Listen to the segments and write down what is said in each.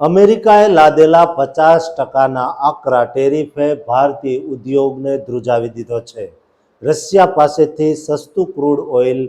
અમેરિકાએ લાદેલા પચાસ ટકાના આકરા ટેરિફે ભારતીય ઉદ્યોગને ધ્રુજાવી દીધો છે. રશિયા પાસેથી સસ્તું ક્રૂડ ઓઇલ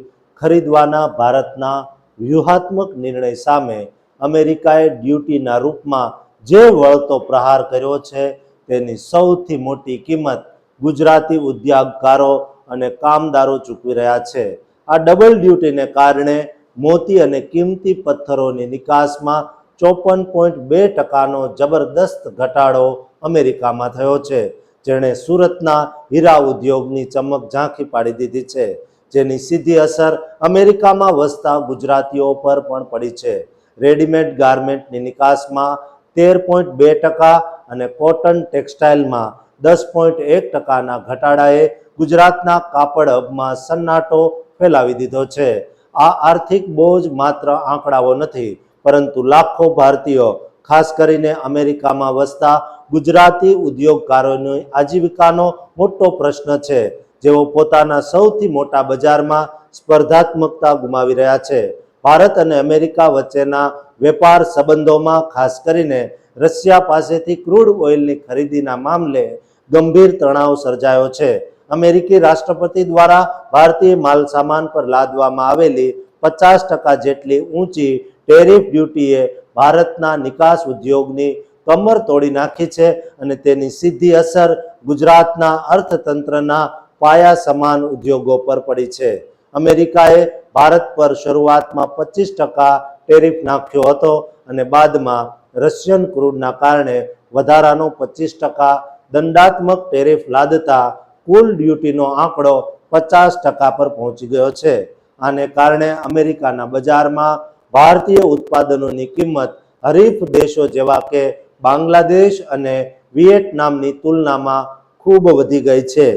ખરીદવાના ભારતના વ્યૂહાત્મક નિર્ણય સામે અમેરિકાએ ડ્યુટીના રૂપમાં જે વળતો પ્રહાર કર્યો છે તેની સૌથી મોટી કિંમત ગુજરાતી ઉદ્યોગકારો અને કામદારો ચૂકવી રહ્યા છે. આ ડબલ ડ્યુટીને કારણે મોતી અને કિંમતી પથ્થરોની નિકાસમાં ચોપન પોઈન્ટ બે ટકાનો જબરદસ્ત ઘટાડો અમેરિકામાં થયો છે, જેણે સુરતના હીરા ઉદ્યોગની ચમક ઝાંખી પાડી દીધી છે, જેની સીધી અસર અમેરિકામાં વસતા ગુજરાતીઓ પર પણ પડી છે. રેડીમેડ ગાર્મેન્ટની નિકાસમાં તેર પોઈન્ટ બે ટકા અને કોટન ટેક્સટાઇલમાં દસ પોઈન્ટ એક ટકાના ઘટાડાએ ગુજરાતના કાપડ હબમાં સન્નાટો ફેલાવી દીધો છે. આ આર્થિક બોજ માત્ર આંકડાઓ નથી પરંતુ લાખો ભારતીયો, ખાસ કરીને અમેરિકામાં વસતા ગુજરાતી ઉદ્યોગકારોની આજીવિકાનો મોટો પ્રશ્ન છે. જેઓ પોતાના સૌથી મોટા બજારમાં સ્પર્ધાત્મકતા ગુમાવી રહ્યા છે. ભારત અને અમેરિકા વચ્ચેના વેપાર સંબંધોમાં ખાસ કરીને રશિયા પાસેથી ક્રૂડ ઓઇલની ખરીદીના મામલે ગંભીર તણાવ સર્જાયો છે. અમેરિકી રાષ્ટ્રપતિ દ્વારા ભારતીય માલસામાન પર લાદવામાં આવેલી પચાસ ટકા જેટલી ઊંચી ટેરિફ ડ્યુટીએ ભારતના નિકાસ ઉદ્યોગની કમર તોડી નાખી છે અને તેની સીધી અસર ગુજરાતના અર્થતંત્રના પાયા સમાન ઉદ્યોગો પર પડી છે. અમેરિકાએ ભારત પર શરૂઆતમાં પચીસ ટકા ટેરિફ નાખ્યો હતો અને બાદમાં રશિયન ક્રૂડના કારણે વધારાનો પચીસ ટકા દંડાત્મક ટેરિફ લાદતા કુલ ડ્યુટીનો આંકડો પચાસ ટકા પર પહોંચી ગયો છે. આને કારણે અમેરિકાના બજારમાં ભારતીય ઉત્પાદનોની કિંમત હરીફ દેશો જેવા કે બાંગ્લાદેશ અને વિયેટનામની તુલનામાં ખૂબ વધી ગઈ છે,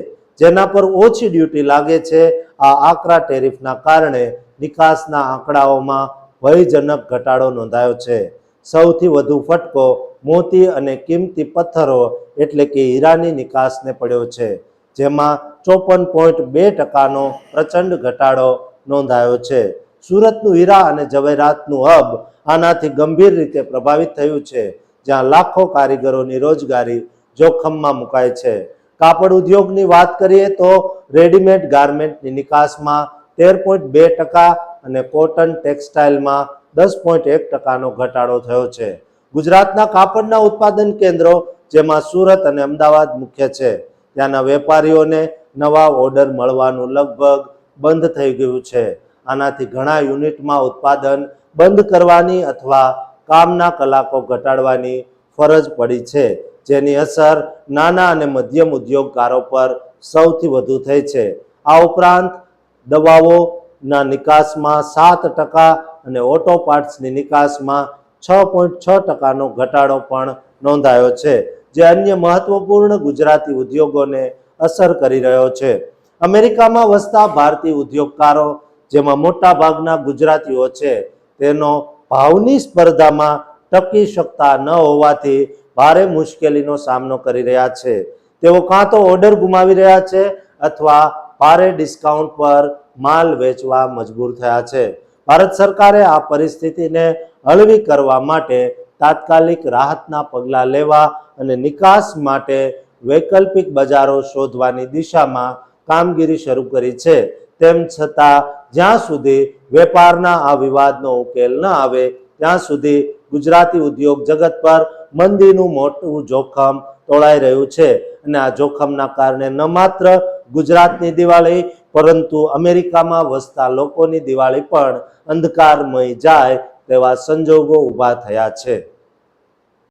જેના પર ઓછી ડ્યુટી લાગે છે. આ આકરા ટેરિફના કારણે નિકાસના આંકડાઓમાં ભયજનક ઘટાડો નોંધાયો છે. સૌથી વધુ ફટકો મોતી અને કિંમતી પથ્થરો એટલે કે હીરાની નિકાસને પડ્યો છે, જેમાં ચોપન પોઈન્ટ બે ટકાનો પ્રચંડ ઘટાડો નોંધાયો છે. સુરતનું હીરા અને જવેરાતનું હબ આનાથી ગંભીર રીતે પ્રભાવિત થયું છે, જ્યાં લાખો કારીગરોની રોજગારી જોખમમાં મુકાય છે. કાપડ ઉદ્યોગની વાત કરીએ તો રેડીમેડ ગાર્મેન્ટની નિકાસમાં તેર પોઈન્ટ બે ટકા અને કોટન ટેક્સટાઇલમાં દસ પોઈન્ટ એક ટકાનો ઘટાડો થયો છે. ગુજરાતના કાપડના ઉત્પાદન કેન્દ્રો, જેમાં સુરત અને અમદાવાદ મુખ્ય છે, ત્યાંના વેપારીઓને નવા ઓર્ડર મળવાનું લગભગ બંધ થઈ ગયું છે. આનાથી ઘણા યુનિટમાં ઉત્પાદન બંધ કરવાની અથવા કામના કલાકો ઘટાડવાની ફરજ પડી છે, જેની અસર નાના અને મધ્યમ ઉદ્યોગકારો પર સૌથી વધુ થઈ છે. આ ઉપરાંત, દવાઓના નિકાસમાં સાત ટકા અને ઓટો પાર્ટ્સની નિકાસમાં છ પોઈન્ટ છ ટકાનો ઘટાડો પણ નોંધાયો છે, જે અન્ય મહત્વપૂર્ણ ગુજરાતી ઉદ્યોગોને અસર કરી રહ્યો છે. અમેરિકામાં વસતા ભારતીય ઉદ્યોગકારો જેમાં મોટા ભાગના ગુજરાતીઓ છે, તેનો ભાવની સ્પર્ધામાં ટકી શકતા ન હોવાથી ભારે મુશ્કેલીનો સામનો કરી રહ્યા છે. તેઓ કાં તો ઓર્ડર ગુમાવી રહ્યા છે અથવા ભારે ડિસ્કાઉન્ટ પર માલ વેચવા મજબૂર થયા છે. ભારત સરકારે આ પરિસ્થિતિને હળવી કરવા માટે તાત્કાલિક રાહતના પગલાં લેવા અને નિકાસ માટે વૈકલ્પિક બજારો શોધવાની દિશામાં કામગીરી શરૂ કરી છે. તેમ છતાં જ્યાં સુધી વેપારના આ વિવાદનો ઉકેલ ન આવે, ત્યાં સુધી ગુજરાતી ઉદ્યોગ જગત પર મંદીનું મોટું જોખમ તોળાઈ રહ્યું છે. અને આ જોખમના કારણે ન માત્ર ગુજરાતની દિવાળી, પરંતુ અમેરિકામાં વસતા લોકોની દિવાળી પણ અંધકારમય જાય તેવા સંજોગો ઊભા થયા છે.